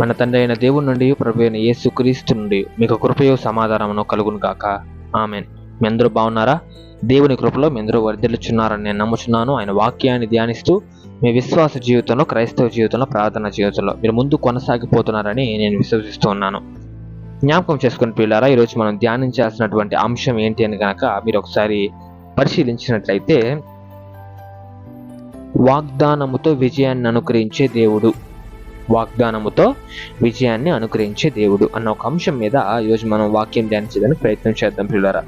మన తండ్రి అయిన దేవుని నుండి ప్రభు అయిన యేసుక్రీస్తు నుండి మీకు కృపయో సమాధానమును కలుగును గాక. ఆమెన్. మీ అందరూ బాగున్నారా? దేవుని కృపలో మీ అందరూ వర్ధిల్లుచున్నారని నేను నమ్ముచున్నాను. ఆయన వాక్యాన్ని ధ్యానిస్తూ మీ విశ్వాస జీవితంలో క్రైస్తవ జీవితంలో ప్రార్థన జీవితంలో మీరు ముందు కొనసాగిపోతున్నారని నేను విశ్వసిస్తూ ఉన్నాను. జ్ఞాపకం చేసుకుని పిల్లారా ఈరోజు మనం ధ్యానించాల్సినటువంటి అంశం ఏంటి అని కనుక మీరు ఒకసారి పరిశీలించినట్లయితే వాగ్దానముతో విజయాన్ని అనుకరించే దేవుడు. వాగ్దానముతో విజయాన్ని అనుగ్రహించే దేవుడు అన్న ఒక అంశం మీద ఈరోజు మనం వాక్యం ధ్యానించడానికి ప్రయత్నం చేద్దాం పిల్లరా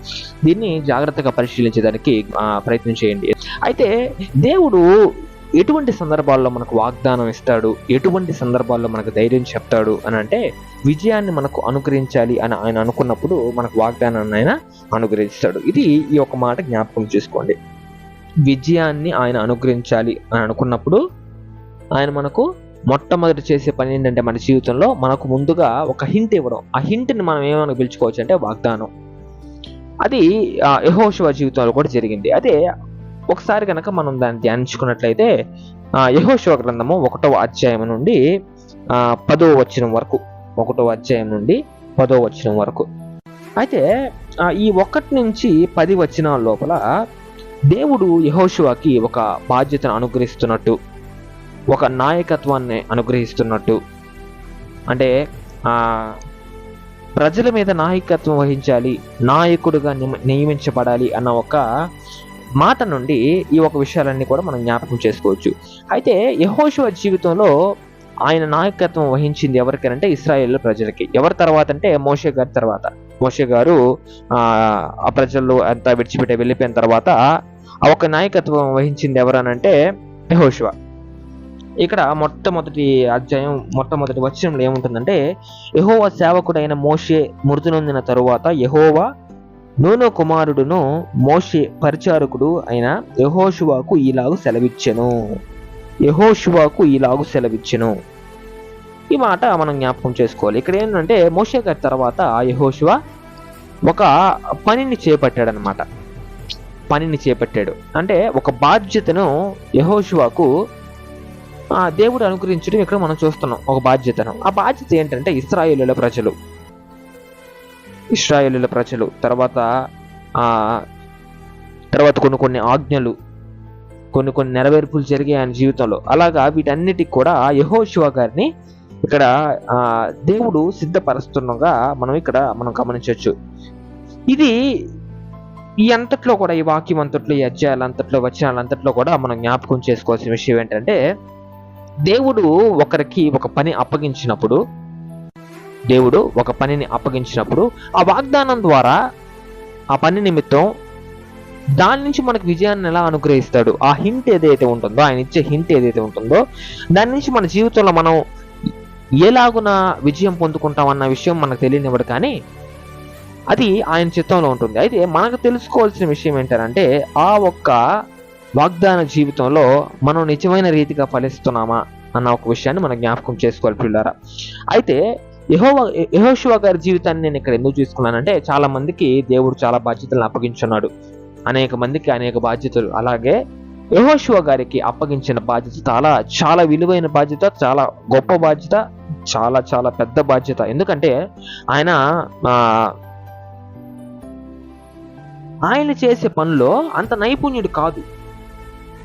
దీన్ని జాగ్రత్తగా పరిశీలించడానికి ప్రయత్నం చేయండి. అయితే దేవుడు ఎటువంటి సందర్భాల్లో మనకు వాగ్దానం ఇస్తాడు? ఎటువంటి సందర్భాల్లో మనకు ధైర్యం చెప్తాడు? అని అంటే విజయాన్ని మనకు అనుగ్రహించాలి అని ఆయన అనుకున్నప్పుడు మనకు వాగ్దానాన్ని ఆయన అనుగ్రహిస్తాడు. ఇది ఈ ఒక మాట జ్ఞాపకం చేసుకోండి. విజయాన్ని ఆయన అనుగ్రహించాలి అని అనుకున్నప్పుడు ఆయన మనకు మొట్టమొదటి చేసే పని ఏంటంటే మన జీవితంలో మనకు ముందుగా ఒక హింట్ ఇవ్వడం. ఆ హింట్ని మనం ఏమైనా పిలుచుకోవచ్చు అంటే వాగ్దానం. అది యహోశివ జీవితంలో కూడా జరిగింది. అదే ఒకసారి కనుక మనం దాన్ని ధ్యానించుకున్నట్లయితే యహోశివ గ్రంథము ఒకటవ అధ్యాయం నుండి పదో పదవ వచనం వరకు. ఒకటో అధ్యాయం నుండి పదో వచనం వరకు. అయితే ఈ ఒకటి నుంచి పది వచనాల లోపల దేవుడు యహోశివకి ఒక బాధ్యతను అనుగ్రహిస్తున్నట్టు. ఒక నాయకత్వాన్ని అనుగ్రహిస్తున్నట్టు. అంటే ప్రజల మీద నాయకత్వం వహించాలి నాయకుడుగా నిమ- నియమించబడాలి అన్న ఒక మాట నుండి ఈ ఒక విషయాలన్నీ కూడా మనం జ్ఞాపకం చేసుకోవచ్చు. అయితే యహోశివ జీవితంలో ఆయన నాయకత్వం వహించింది ఎవరికనంటే ఇస్రాయేల్ ప్రజలకి. ఎవరి తర్వాత అంటే మోషే గారి తర్వాత. మోషే గారు ఆ ఆ ప్రజలు అంతా విడిచిపెట్టి వెళ్ళిపోయిన తర్వాత ఆ ఒక నాయకత్వం వహించింది ఎవరనంటే యహోశివ ఇక్కడ మొట్టమొదటి అధ్యాయం మొట్టమొదటి వచనంలో ఏముంటుందంటే యహోవ సేవకుడైన మోషే మృతి నొందిన తరువాత యహోవా నూనె కుమారుడును మోషే పరిచారకుడు అయిన యహోశువాకు ఈలాగు సెలవిచ్చెను. యహోశువాకు ఈలాగు సెలవిచ్చెను. ఈ మాట మనం జ్ఞాపకం చేసుకోవాలి. ఇక్కడ ఏంటంటే మోషే గారి తర్వాత యహోషువ ఒక పనిని చేపట్టాడు అనమాట పనిని చేపట్టాడు. అంటే ఒక బాధ్యతను యహోశివాకు ఆ దేవుడు అనుగ్రహించడం ఇక్కడ మనం చూస్తున్నాం ఒక బాధ్యతను. ఆ బాధ్యత ఏంటంటే ఇస్రాయేలుల ప్రజలు. ఇస్రాయేలుల ప్రజలు. తర్వాత ఆ తర్వాత కొన్ని కొన్ని ఆజ్ఞలు కొన్ని కొన్ని నెరవేర్పులు జరిగాయి ఆయన జీవితంలో. అలాగా వీటన్నిటికి కూడా యహోశివ గారిని ఇక్కడ దేవుడు సిద్ధపరుస్తుండగా మనం ఇక్కడ మనం గమనించవచ్చు. ఇది ఈ అంతట్లో కూడా ఈ వాక్యం అంతట్లో ఈ అధ్యాయాలు అంతట్లో వచ్చిన అంతట్లో కూడా మనం జ్ఞాపకం చేసుకోవాల్సిన విషయం ఏంటంటే దేవుడు ఒకరికి ఒక పని అప్పగించినప్పుడు దేవుడు ఒక పనిని అప్పగించినప్పుడు ఆ వాగ్దానం ద్వారా ఆ పని నిమిత్తం దాని నుంచి మనకు విజయాన్ని ఎలా అనుగ్రహిస్తాడు? ఆ హింట్ ఏదైతే ఉంటుందో ఆయన ఇచ్చే హింట్ ఏదైతే ఉంటుందో దాని నుంచి మన జీవితంలో మనం ఎలాగున విజయం పొందుకుంటాం అన్న విషయం మనకు తెలియనివ్వడు కానీ అది ఆయన చిత్తంలో ఉంటుంది. అయితే మనకు తెలుసుకోవాల్సిన విషయం ఏంటంటే ఆ ఒక్క వాగ్దాన జీవితంలో మనం నిజమైన రీతిగా ఫలిస్తున్నామా అన్న ఒక విషయాన్ని మనం జ్ఞాపకం చేసుకోవాలి పిల్లారా అయితే యహో యహోశివ గారి జీవితాన్ని నేను ఇక్కడ ఎందుకు చూసుకున్నానంటే చాలా మందికి దేవుడు చాలా బాధ్యతలను అప్పగించున్నాడు. అనేక మందికి అనేక బాధ్యతలు. అలాగే యహోశివ గారికి అప్పగించిన బాధ్యత చాలా చాలా విలువైన బాధ్యత చాలా గొప్ప బాధ్యత చాలా చాలా పెద్ద బాధ్యత. ఎందుకంటే ఆయన ఆయన చేసే పనిలో అంత నైపుణ్యుడు కాదు.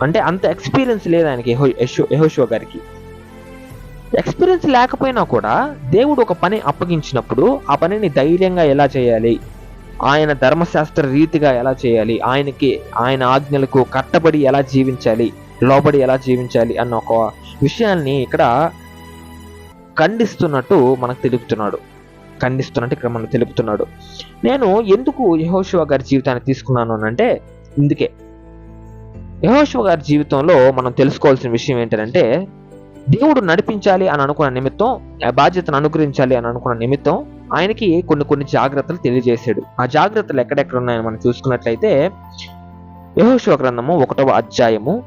అంటే అంత ఎక్స్పీరియన్స్ లేదు ఆయనకి యహోషో గారికి. ఎక్స్పీరియన్స్ లేకపోయినా కూడా దేవుడు ఒక పని అప్పగించినప్పుడు ఆ పనిని ధైర్యంగా ఎలా చేయాలి? ఆయన ధర్మశాస్త్ర రీతిగా ఎలా చేయాలి? ఆయనకి ఆయన ఆజ్ఞలకు కట్టబడి ఎలా జీవించాలి? లోబడి ఎలా జీవించాలి? అన్న ఒక విషయాన్ని ఇక్కడ ఖండిస్తున్నట్టు మనకు తెలుపుతున్నాడు. ఖండిస్తున్నట్టు ఇక్కడ మనకు తెలుపుతున్నాడు. నేను ఎందుకు యహోశివ గారి జీవితాన్ని తీసుకున్నాను అని అంటే ఇందుకే. యహోశివ గారి జీవితంలో మనం తెలుసుకోవాల్సిన విషయం ఏంటంటే దేవుడు నడిపించాలి అని అనుకున్న నిమిత్తం ఆ బాధ్యతను అనుగ్రహించాలి అని అనుకున్న నిమిత్తం ఆయనకి కొన్ని కొన్ని జాగ్రత్తలు తెలియజేశాడు. ఆ జాగ్రత్తలు ఎక్కడెక్కడ ఉన్నాయని మనం చూసుకున్నట్లయితే యహోశివ గ్రంథము ఒకటవ అధ్యాయము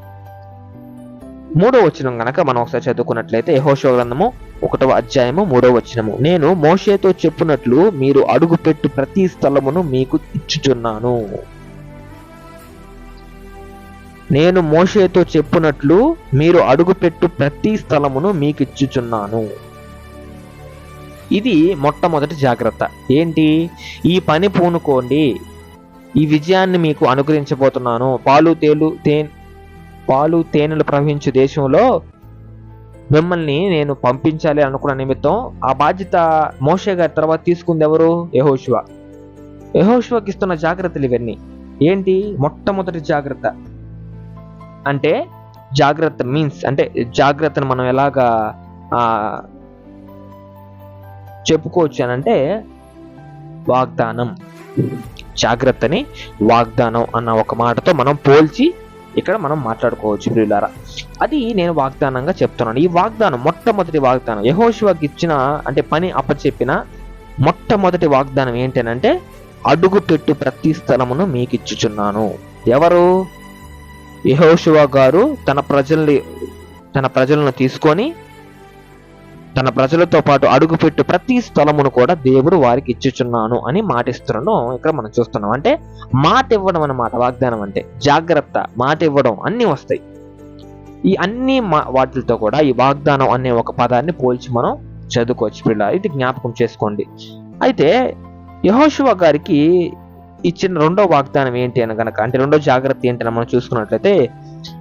మూడవ వచనం గనక మనం ఒకసారి చదువుకున్నట్లయితే యహోశివ గ్రంథము ఒకటవ అధ్యాయము మూడవ వచనము. నేను మోషేతో చెప్పినట్లు మీరు అడుగుపెట్టు ప్రతి స్థలమును మీకు ఇచ్చుచున్నాను. నేను మోషేతో చెప్పునట్లు మీరు అడుగుపెట్టు ప్రతి స్థలమును మీకు ఇచ్చుచున్నాను ఇది మొట్టమొదటి జాగ్రత్త. ఏంటి? ఈ పని పూనుకోండి. ఈ విజయాన్ని మీకు అనుగ్రహించబోతున్నాను. పాలు తేలు తేన్ పాలు తేనెలు ప్రవహించే దేశంలో మిమ్మల్ని నేను పంపించాలి అనుకున్న నిమిత్తం ఆ బాధ్యత మోషే గారి తర్వాత తీసుకుంది ఎవరు? యహోశివ యహోశివకి ఇస్తున్న జాగ్రత్తలు ఇవన్నీ. ఏంటి? మొట్టమొదటి జాగ్రత్త. అంటే జాగ్రత్త మీన్స్ అంటే జాగ్రత్తను మనం ఎలాగా చెప్పుకోవచ్చు అని అంటే వాగ్దానం. జాగ్రత్తని వాగ్దానం అన్న ఒక మాటతో మనం పోల్చి ఇక్కడ మనం మాట్లాడుకోవచ్చు ప్రియులారా. అది నేను వాగ్దానంగా చెప్తున్నాను. ఈ వాగ్దానం మొట్టమొదటి వాగ్దానం యహోశివకి ఇచ్చిన అంటే పని అప్పచెప్పిన మొట్టమొదటి వాగ్దానం ఏంటనంటే అడుగు పెట్టు ప్రతి స్థలమును మీకు ఇచ్చుచున్నాను ఎవరు? యహోశివ గారు తన ప్రజల్ని తన ప్రజలను తీసుకొని తన ప్రజలతో పాటు అడుగుపెట్టు ప్రతి స్థలమును కూడా దేవుడు వారికి ఇచ్చుచున్నాను అని మాటిస్తున్నాను. ఇక్కడ మనం చూస్తున్నాం. అంటే మాట ఇవ్వడం అన్నమాట వాగ్దానం అంటే. జాగ్రత్త మాట ఇవ్వడం అన్ని వస్తాయి. ఈ అన్ని మా వాటితో కూడా ఈ వాగ్దానం అనే ఒక పదాన్ని పోల్చి మనం చదువుకోవచ్చు పిల్ల ఇది జ్ఞాపకం చేసుకోండి. అయితే యహోశివ గారికి ఇచ్చిన రెండో వాగ్దానం ఏంటి అని కనుక అంటే రెండో జాగ్రత్త ఏంటి అని మనం చూసుకున్నట్లయితే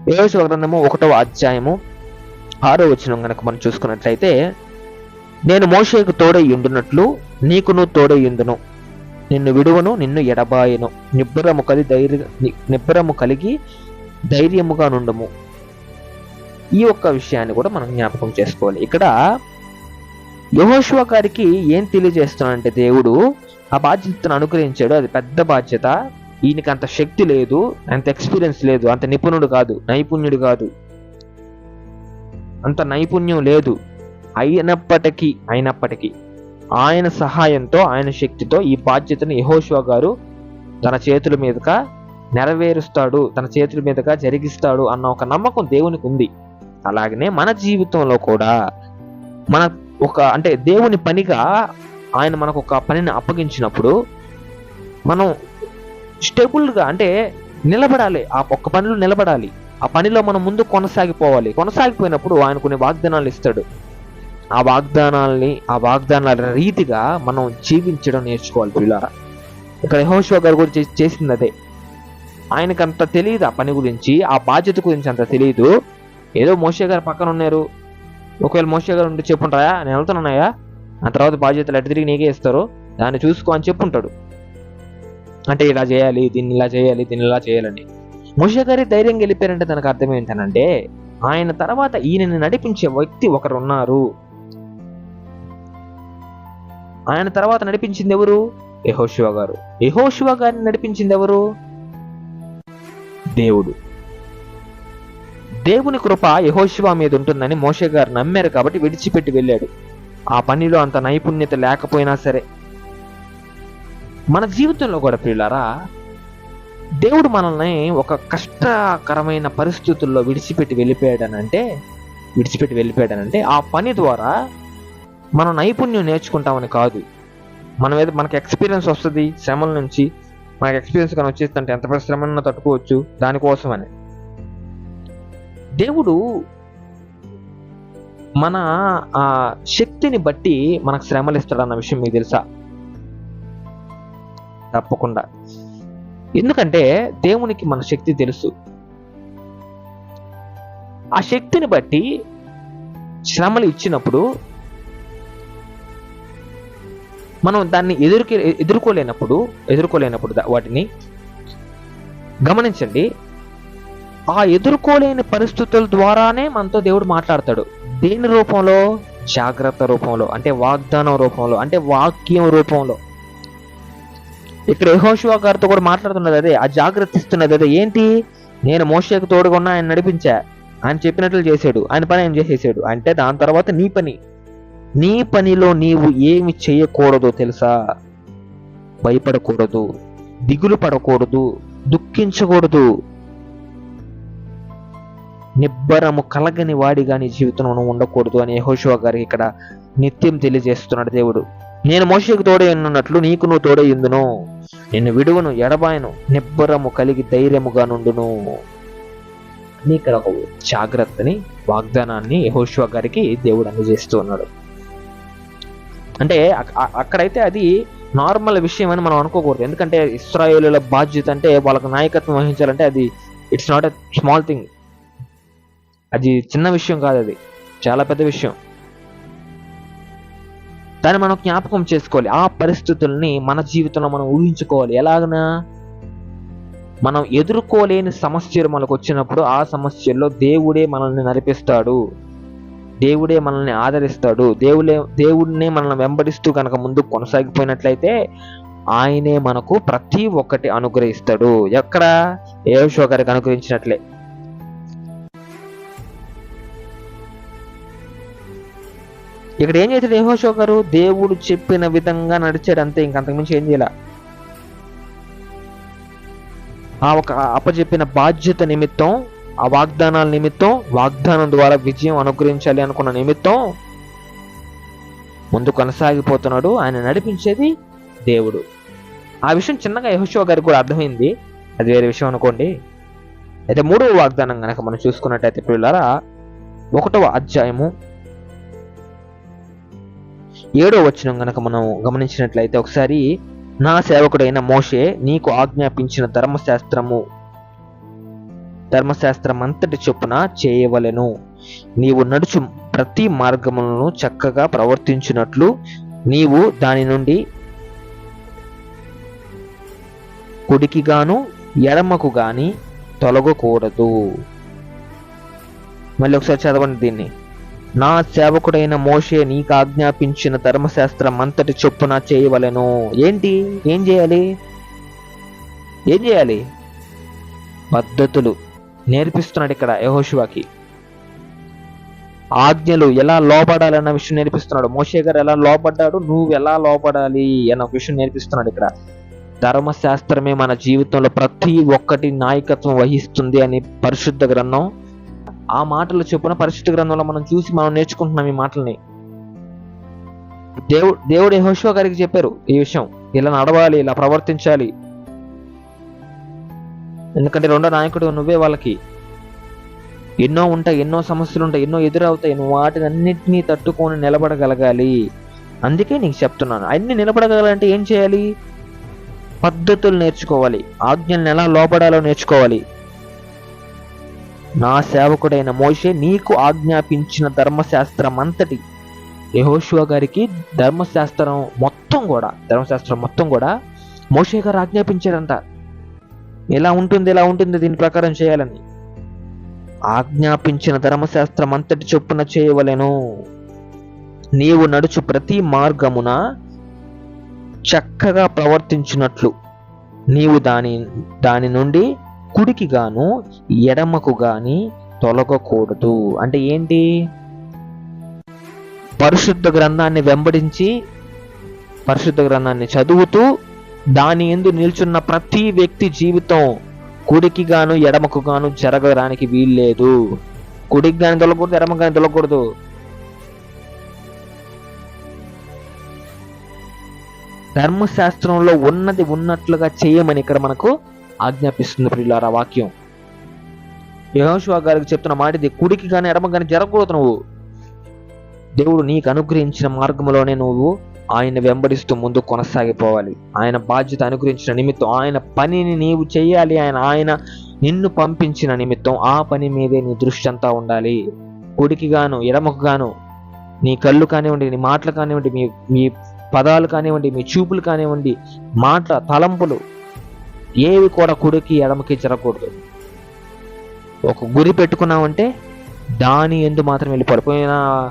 యహోశివ గ్రంథము ఒకటో అధ్యాయము ఆరో వచనం కనుక మనం చూసుకున్నట్లయితే నేను మోషేకు తోడై ఉండునట్లు నీకును తోడై ఉండును. నిన్ను విడువను నిన్ను ఎడబాయను. నిబ్బరము కలిగి ధైర్య నిబ్బరము కలిగి ధైర్యముగా నుండము. ఈ ఒక్క విషయాన్ని కూడా మనం జ్ఞాపకం చేసుకోవాలి. ఇక్కడ యహోశివ గారికి ఏం తెలియజేస్తున్నాడంటే దేవుడు ఆ బాధ్యతను అనుగ్రహించాడు. అది పెద్ద బాధ్యత. ఈయనకి అంత శక్తి లేదు అంత ఎక్స్పీరియన్స్ లేదు. అంత నిపుణుడు కాదు. నైపుణ్యుడు కాదు. అంత నైపుణ్యం లేదు. అయినప్పటికీ అయినప్పటికీ ఆయన సహాయంతో ఆయన శక్తితో ఈ బాధ్యతను యహోశివ గారు తన చేతుల మీదుగా నెరవేరుస్తాడు. తన చేతుల మీదుగా జరిగిస్తాడు అన్న ఒక నమ్మకం దేవునికి ఉంది. అలాగనే మన జీవితంలో కూడా మన ఒక అంటే దేవుని పనిగా ఆయన మనకు ఒక పనిని అప్పగించినప్పుడు మనం స్టేబుల్గా అంటే నిలబడాలి. ఆ ఒక్క పనిలో నిలబడాలి. ఆ పనిలో మనం ముందు కొనసాగిపోవాలి. కొనసాగిపోయినప్పుడు ఆయన కొన్ని వాగ్దానాలు ఇస్తాడు. ఆ వాగ్దానాల్ని ఆ వాగ్దానాల రీతిగా మనం జీవించడం నేర్చుకోవాలి పిల్లారా ఇక్కడ యెహోషువ గారు కూడా చేసింది అదే ఆయనకు అంత తెలియదు ఆ పని గురించి ఆ బాధ్యత గురించి అంత తెలియదు. ఏదో మోషే గారు పక్కన ఉన్నారు. ఒకవేళ మోషే గారు ఉంటే చెప్పుంటారా? నేను వెళ్తున్నాయా ఆ తర్వాత బాధ్యతలు అటు తిరిగి నీకే ఇస్తారు దాన్ని చూసుకో అని చెప్పుంటాడు. అంటే ఇలా చేయాలి దీన్ని ఇలా చేయాలి దీన్ని ఇలా చేయాలని. మోషే గారి గెలిపారంటే తనకు అర్థం ఏంటనంటే ఆయన తర్వాత ఈయనని నడిపించే వ్యక్తి ఒకరు ఉన్నారు ఆయన తర్వాత నడిపించింది ఎవరు? యహోశివ గారు. యహోశివ గారిని నడిపించింది ఎవరు? దేవుడు. దేవుని కృప యహోశివ మీద ఉంటుందని మోషే గారు నమ్మారు కాబట్టి విడిచిపెట్టి వెళ్ళాడు. ఆ పనిలో అంత నైపుణ్యత లేకపోయినా సరే. మన జీవితంలో కూడా ప్రియులారా దేవుడు మనల్ని ఒక కష్టకరమైన పరిస్థితుల్లో విడిచిపెట్టి వెళ్ళిపోయాడనంటే విడిచిపెట్టి వెళ్ళిపోయాడనంటే ఆ పని ద్వారా మనం నైపుణ్యం నేర్చుకుంటామని కాదు. మనం ఏదో మనకి ఎక్స్పీరియన్స్ వస్తుంది శ్రమల నుంచి. మనకి ఎక్స్పీరియన్స్ కానీ వచ్చేస్తుంటే ఎంత పెద్ద శ్రమన్నా తట్టుకోవచ్చు దానికోసమని. దేవుడు మన ఆ శక్తిని బట్టి మనకు శ్రమలు ఇస్తాడన్న విషయం మీకు తెలుసా? తప్పకుండా. ఎందుకంటే దేవునికి మన శక్తి తెలుసు. ఆ శక్తిని బట్టి శ్రమలు ఇచ్చినప్పుడు మనం దాన్ని ఎదురుకి ఎదుర్కోలేనప్పుడు ఎదుర్కోలేనప్పుడు వాటిని గమనించండి. ఆ ఎదుర్కోలేని పరిస్థితుల ద్వారానే మనతో దేవుడు మాట్లాడతాడు. దేని రూపంలో? జాగ్రత్త రూపంలో అంటే వాగ్దానం రూపంలో అంటే వాక్యం రూపంలో. ఇక్కడ యెహోషువ గారితో కూడా మాట్లాడుతున్నది అదే ఆ జాగ్రత్త ఇస్తున్నది అదే. ఏంటి? నేను మోషేకు తోడుగా ఉన్న ఆయన నడిపించా. ఆయన చెప్పినట్లు చేశాడు. ఆయన పని ఆయన చేసేసాడు. అంటే దాని తర్వాత నీ పని. నీ పనిలో నీవు ఏమి చేయకూడదో తెలుసా? భయపడకూడదు దిగులు పడకూడదు దుఃఖించకూడదు. నిబ్బరము కలగని వాడిగా నీ జీవితంలో ఉండకూడదు అని యహోశివ గారికి ఇక్కడ నిత్యం తెలియజేస్తున్నాడు దేవుడు. నేను మోషకు తోడై ఉన్నట్లు నీకు నువ్వు తోడై ఉందును. నిన్ను విడువను ఎడబాయను నిబ్బరము కలిగి ధైర్యముగా నుండును. అని ఇక్కడ ఒక జాగ్రత్తని వాగ్దానాన్ని యహోశివ గారికి దేవుడు అందజేస్తూ ఉన్నాడు అంటే అక్కడైతే అది నార్మల్ విషయం అని మనం అనుకోకూడదు. ఎందుకంటే ఇస్రాయేలుల బాధ్యత అంటే వాళ్ళకి నాయకత్వం వహించాలంటే అది it's not a small thing అది చిన్న విషయం కాదు అది. చాలా పెద్ద విషయం. దాన్ని మనం జ్ఞాపకం చేసుకోవాలి. ఆ పరిస్థితుల్ని మన జీవితంలో మనం ఊహించుకోవాలి. ఎలాగనా? మనం ఎదుర్కోలేని సమస్యలు మనకు వచ్చినప్పుడు ఆ సమస్యల్లో దేవుడే మనల్ని నడిపిస్తాడు. దేవుడే మనల్ని ఆదరిస్తాడు. దేవుడే దేవుడినే మనల్ని వెంబడిస్తూ కనుక ముందుకు కొనసాగిపోయినట్లయితే ఆయనే మనకు ప్రతి ఒక్కటి అనుగ్రహిస్తాడు. ఎక్కడ? ఏషో గారికి అనుగ్రహించినట్లే. ఇక్కడ ఏం చేశాడు యహోషో గారు? దేవుడు చెప్పిన విధంగా నడిచాడు అంతే ఇంకంతకుమించి ఏం చేయాల? ఆ ఒక అప్పచెప్పిన బాధ్యత నిమిత్తం ఆ వాగ్దానాల నిమిత్తం వాగ్దానం ద్వారా విజయం అనుగ్రహించాలి అనుకున్న నిమిత్తం ముందు కొనసాగిపోతున్నాడు ఆయన నడిపించేది దేవుడు. ఆ విషయం చిన్నగా యహోషో గారికి కూడా అర్థమైంది. అది వేరే విషయం అనుకోండి. అయితే మూడవ వాగ్దానం కనుక మనం చూసుకున్నట్టయితే పిల్లలారా ఒకటవ అధ్యాయము ఏడో వచనం గనక మనం గమనించినట్లయితే ఒకసారి నా సేవకుడైన మోషే నీకు ఆజ్ఞాపించిన ధర్మశాస్త్రము ధర్మశాస్త్రం అంతటి చొప్పున చేయవలెను. నీవు నడుచు ప్రతి మార్గములను చక్కగా ప్రవర్తించినట్లు నీవు దాని నుండి కుడికి గాను ఎడమకు గాని తొలగకూడదు. మళ్ళీ ఒకసారి చదవండి దీన్ని. నా సేవకుడైన మోషే నీకు ఆజ్ఞాపించిన ధర్మశాస్త్రం అంతటి చొప్పున చేయవలెను. ఏంటి? ఏం చేయాలి? ఏం చేయాలి? పద్ధతులు నేర్పిస్తున్నాడు ఇక్కడ యహోశివాకి ఆజ్ఞలు ఎలా లోపడాలన్న విషయం నేర్పిస్తున్నాడు. మోషే గారు ఎలా లోపడ్డాడు నువ్వు ఎలా లోపడాలి అన్న విషయం నేర్పిస్తున్నాడు ఇక్కడ. ధర్మశాస్త్రమే మన జీవితంలో ప్రతి ఒక్కటి నాయకత్వం వహిస్తుంది అని పరిశుద్ధ గ్రంథం ఆ మాటలు చొప్పున పరిశుద్ధ గ్రంథంలో మనం చూసి మనం నేర్చుకుంటున్నాం ఈ మాటల్ని. దేవుడు దేవుడు యహోషో గారికి చెప్పారు ఈ విషయం. ఇలా నడవాలి ఇలా ప్రవర్తించాలి. ఎందుకంటే రెండో నాయకుడు నువ్వే వాళ్ళకి. ఎన్నో ఉంటాయి ఎన్నో సమస్యలు ఉంటాయి ఎన్నో ఎదురవుతాయి నువ్వు వాటిని అన్నిటినీ తట్టుకొని నిలబడగలగాలి. అందుకే నీకు చెప్తున్నాను అన్ని నిలబడగలంటే ఏం చేయాలి? పద్ధతులు నేర్చుకోవాలి ఆజ్ఞల్ని ఎలా లోపడాలో నేర్చుకోవాలి. నా సేవకుడైన మోషే నీకు ఆజ్ఞాపించిన ధర్మశాస్త్రం అంతటి యెహోషువ గారికి ధర్మశాస్త్రం మొత్తం కూడా ధర్మశాస్త్రం మొత్తం కూడా మోషే గారు ఆజ్ఞాపించారంట. ఎలా ఉంటుంది ఎలా ఉంటుంది దీని ప్రకారం చేయాలని? ఆజ్ఞాపించిన ధర్మశాస్త్రం అంతటి చొప్పున చేయవలెను. నీవు నడుచు ప్రతి మార్గమున చక్కగా ప్రవర్తించినట్లు. నీవు దాని దాని నుండి కుడికి గాను ఎడమకు గాని తొలగకూడదు. అంటే ఏంటి? పరిశుద్ధ గ్రంథాన్ని వెంబడించి పరిశుద్ధ గ్రంథాన్ని చదువుతూ దాని ఎందు నిల్చున్న ప్రతి వ్యక్తి జీవితం కుడికి గాను ఎడమకు గాను జరగడానికి వీల్లేదు. కుడికి గాని తొలగకూడదు ఎడమకు గాని తొలగకూడదు. ధర్మశాస్త్రంలో ఉన్నది ఉన్నట్లుగా చేయమని ఇక్కడ మనకు ఆజ్ఞాపిస్తుంది ప్రియులారా వాక్యం. యహోశివా గారికి చెప్తున్న మాట ఇది కుడికి కానీ ఎడమ కానీ జరగకూడదు నువ్వు. దేవుడు నీకు అనుగ్రహించిన మార్గంలోనే నువ్వు ఆయన వెంబడిస్తూ ముందు కొనసాగిపోవాలి. ఆయన బాధ్యత అనుగ్రహించిన నిమిత్తం ఆయన పనిని నీవు చేయాలి. ఆయన ఆయన నిన్ను పంపించిన నిమిత్తం ఆ పని మీదే నీ దృష్టి అంతా ఉండాలి. కుడికి గాను ఎడమకు గాను నీ కళ్ళు కానివ్వండి నీ మాటలు కానివ్వండి మీ మీ పదాలు కానివ్వండి మీ చూపులు కానివ్వండి మాటల తలంపులు ఏవి కూడా కుడికి ఎడమకి జరగకూడదు ఒక గురి పెట్టుకున్నామంటే దాని ఎందు మాత్రం వెళ్ళిపోవాలి. పోయిన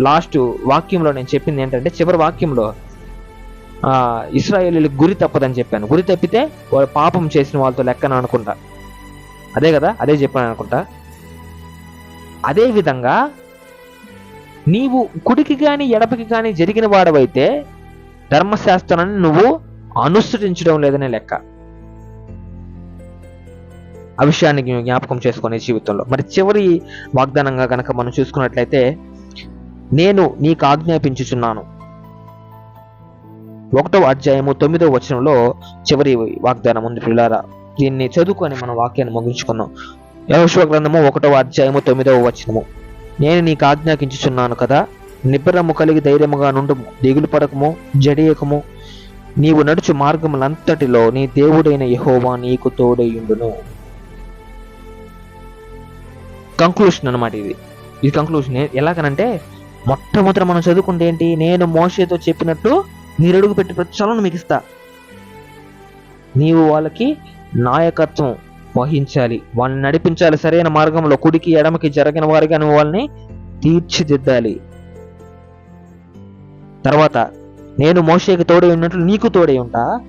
లాస్ట్ వాక్యంలో నేను చెప్పింది ఏంటంటే చివరి వాక్యంలో ఆ ఇస్రాయేలీలకు గురి తప్పదని చెప్పాను. గురి తప్పితే వాళ్ళు పాపం చేసిన వాళ్ళతో లెక్కన అనుకుంటా. అదే కదా? అదే చెప్పాను అనుకుంటా. అదే విధంగా నీవు కుడికి కానీ ఎడపకి కానీ జరిగిన వాడవైతే ధర్మశాస్త్రాన్ని నువ్వు అనుసరించడం లేదనే లెక్క. ఆ విషయాన్ని జ్ఞాపకం చేసుకునే జీవితంలో. మరి చివరి వాగ్దానంగా కనుక మనం చూసుకున్నట్లయితే నేను నీకు ఆజ్ఞాపించుచున్నాను. ఒకటవ అధ్యాయము తొమ్మిదవ వచనంలో చివరి వాగ్దానం ఉంది పిల్లారా దీన్ని చదువుకొని మన వాక్యాన్ని ముగించుకున్నాం యహోశివ గ్రంథము ఒకటవ అధ్యాయము తొమ్మిదవ వచనము. నేను నీకు ఆజ్ఞాకించుచున్నాను కదా నిబ్బరము కలిగి ధైర్యముగా నుండుము దిగులు పడకము జడియకము. నీవు నడుచు మార్గములంతటిలో నీ దేవుడైన యహోవా నీకు తోడైయుండును కంక్లూషన్ అనమాట ఇది. ఇది కంక్లూషన్ ఎలాగనంటే మొట్టమొదట మనం చదువుకుంటే ఏంటి? నేను మోషేతో చెప్పినట్టు మీరు అడుగు పెట్టి ప్రతి చలను మీకు ఇస్తా. నీవు వాళ్ళకి నాయకత్వం వహించాలి. వాళ్ళని నడిపించాలి సరైన మార్గంలో కుడికి ఎడమకి జరిగిన వారిగా నువ్వు వాళ్ళని తీర్చిదిద్దాలి. తర్వాత నేను మోషేకి తోడై ఉన్నట్లు నీకు తోడై ఉంటా.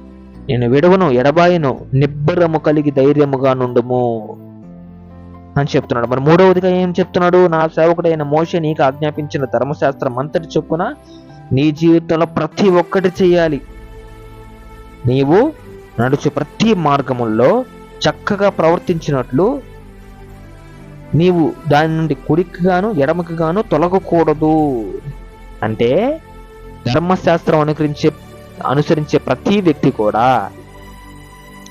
నేను విడవను ఎడబాయను నిబ్బరము కలిగి ధైర్యముగా నుండుము. అని చెప్తున్నాడు. మరి మూడవదిగా ఏం చెప్తున్నాడు? నా సేవకుడైన మోషే నీకు ఆజ్ఞాపించిన ధర్మశాస్త్రం అంతటి చొప్పున నీ జీవితంలో ప్రతి ఒక్కటి చేయాలి. నీవు నడుచు ప్రతి మార్గముల్లో చక్కగా ప్రవర్తించినట్లు నీవు దాని నుండి కుడికి గాను ఎడమకి గాను తొలగకూడదు. అంటే ధర్మశాస్త్రం అనుకరించే అనుసరించే ప్రతి వ్యక్తి కూడా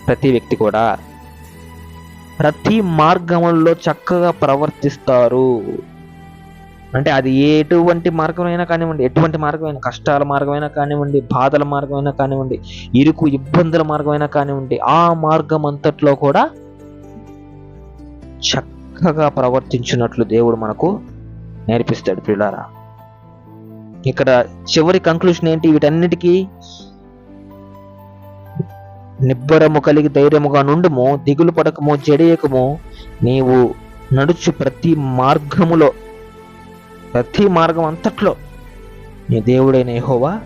ప్రతి వ్యక్తి కూడా ప్రతి మార్గంలో చక్కగా ప్రవర్తిస్తారు. అంటే అది ఎటువంటి మార్గమైనా కానివ్వండి ఎటువంటి మార్గమైనా కష్టాల మార్గమైనా కానివ్వండి బాధల మార్గమైనా కానివ్వండి ఇరుకు ఇబ్బందుల మార్గమైనా కానివ్వండి ఆ మార్గం అంతట్లో కూడా చక్కగా ప్రవర్తించినట్లు దేవుడు మనకు నేర్పిస్తాడు పిల్లారా ఇక్కడ చివరి కంక్లూషన్ ఏంటి? వీటన్నిటికీ నిబ్బరము కలిగి ధైర్యముగా నుండుము దిగులు పడకము జడియకము. నీవు నడుచు ప్రతి మార్గములో ప్రతి మార్గం అంతట్లో నీ దేవుడైన యహోవా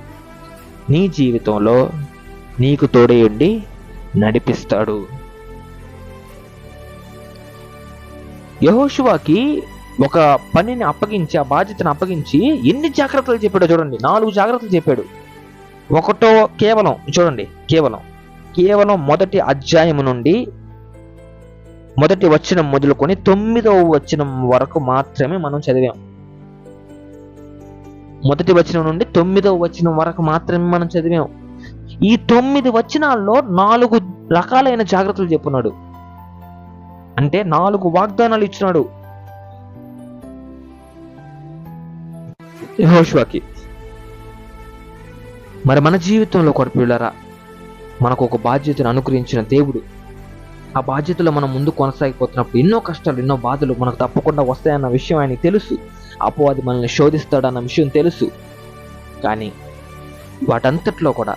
నీ జీవితంలో నీకు తోడయుండి నడిపిస్తాడు. యహోశువాకి ఒక పనిని అప్పగించి ఆ బాధ్యతను అప్పగించి ఎన్ని జాగ్రత్తలు చెప్పాడో చూడండి. నాలుగు జాగ్రత్తలు చెప్పాడు. ఒకటో కేవలం చూడండి కేవలం కేవలం మొదటి అధ్యాయం నుండి మొదటి వచనం మొదలుకొని తొమ్మిదవ వచనం వరకు మాత్రమే మనం చదివాం. మొదటి వచనం నుండి తొమ్మిదవ వచనం వరకు మాత్రమే మనం చదివాం. ఈ తొమ్మిది వచనాల్లో నాలుగు రకాలైన జాగ్రత్తలు చెప్పున్నాడు. అంటే నాలుగు వాగ్దానాలు ఇచ్చినాడు మరి మన జీవితంలో కూడా మనకు ఒక బాధ్యతను అనుగ్రహించిన దేవుడు. ఆ బాధ్యతలో మనం ముందు కొనసాగిపోతున్నప్పుడు ఎన్నో కష్టాలు ఎన్నో బాధలు మనకు తప్పకుండా వస్తాయన్న విషయం ఆయనకి తెలుసు. అపవాది మనల్ని శోధిస్తాడన్న విషయం తెలుసు. కానీ వాటంతట్లో కూడా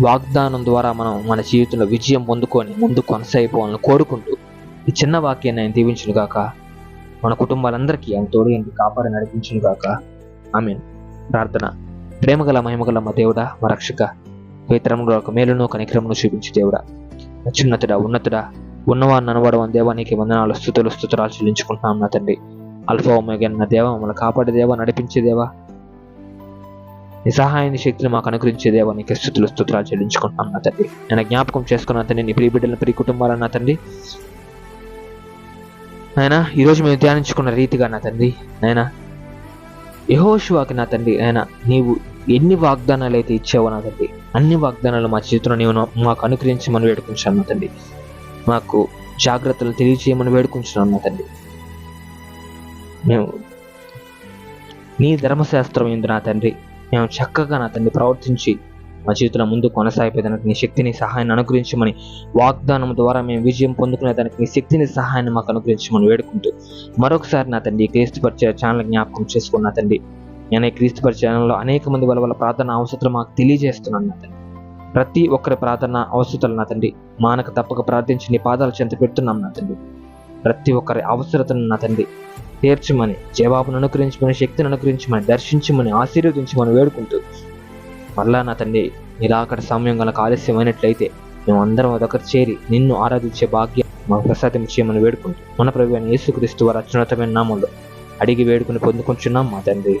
వాగ్దానం ద్వారా మనం మన జీవితంలో విజయం పొందుకొని ముందు కొనసాగిపోవాలని కోరుకుంటూ ఈ చిన్న వాక్యాన్ని ఆయన దీవించును గాక. మన కుటుంబాలందరికీ ఆయన తోడు ఎందు కాపాడి నడిపించును గాక. మీన్ ప్రార్థన. ప్రేమగల మహిమగల మా దేవుడా మా రక్షక. పేతరంలో ఒక మేలును కనిక్రమును చూపించు దేవుడా. అత్యున్నతుడా ఉన్నతుడా ఉన్నవాన్ని అనవడం దేవా నీకు వందనాలు స్థుతులు స్థుతురాలు చెల్లించుకుంటున్నాం నా తండ్రి. అల్ఫా ఒమేగా నా దేవ మమ్మల్ని కాపాడే దేవా నడిపించే దేవా. నీ సహాయాన్ని శక్తిని మాకు అనుగ్రహించే దేవ నీకు స్థుతులు స్థుతురాలు చెల్లించుకుంటున్నాం నా తండ్రి. నేను జ్ఞాపకం చేసుకున్న తండ్రి నీ ప్రియ బిడ్డలను ప్రియ కుటుంబాలను నా తండ్రి. ఆయన ఈరోజు మేము ధ్యానించుకున్న రీతిగా నా తండ్రి ఆయన యహోషువాకి నా తండ్రి ఆయన నీవు ఎన్ని వాగ్దానాలు అయితే ఇచ్చావో నా తండ్రి అన్ని వాగ్దానాలు మా చేతిలో నేను మాకు అనుగ్రహించమని వేడుకుంటున్నాను నా తండ్రి. మాకు జాగ్రత్తలు తెలియజేయమని వేడుకుంటున్నాను నా తండ్రి. మేము నీ ధర్మశాస్త్రం ఎందు నా తండ్రి మేము చక్కగా నా తండ్రి ప్రవర్తించి మా జీవితంలో ముందు కొనసాగిపోయేదానికి నీ శక్తిని సహాయాన్ని అనుగ్రహించమని వాగ్దానం ద్వారా మేము విజయం పొందుకునేదానికి నీ శక్తిని సహాయాన్ని మాకు అనుగ్రహించమని వేడుకుంటూ మరొకసారి నా తండ్రి క్రీస్తు పరిచయ ఛానల్ జ్ఞాపకం చేసుకున్న తండ్రి నేను క్రీస్తు పరిచయంలో ఛానల్లో అనేక మంది వాళ్ళ వాళ్ళ ప్రార్థన అవసరం మాకు తెలియజేస్తున్నాను నా తండ్రి. ప్రతి ఒక్కరి ప్రార్థన అవసరాలు నా తండ్రి. మానక తప్పక ప్రార్థించి నీ పాదాలు చెంత పెడుతున్నాం నా తండ్రి. ప్రతి ఒక్కరి అవసరతను నా తండ్రి. తీర్చమని జవాబును అనుకరించమని శక్తిని అనుకరించమని దర్శించమని ఆశీర్వదించమని వేడుకుంటూ మళ్ళా నా తండ్రి నిరాకడ సమయం గల ఆలస్యమైనట్లయితే మేము అందరం చేరి నిన్ను ఆరాధించే భాగ్యం మాకు ప్రసాదం చేయమని వేడుకుంటూ మన ప్రభు అయిన యేసుక్రీస్తు వారి అత్యున్నతమైన నామంలో అడిగి వేడుకుని పొందుకుంటున్నాం మా తండ్రి.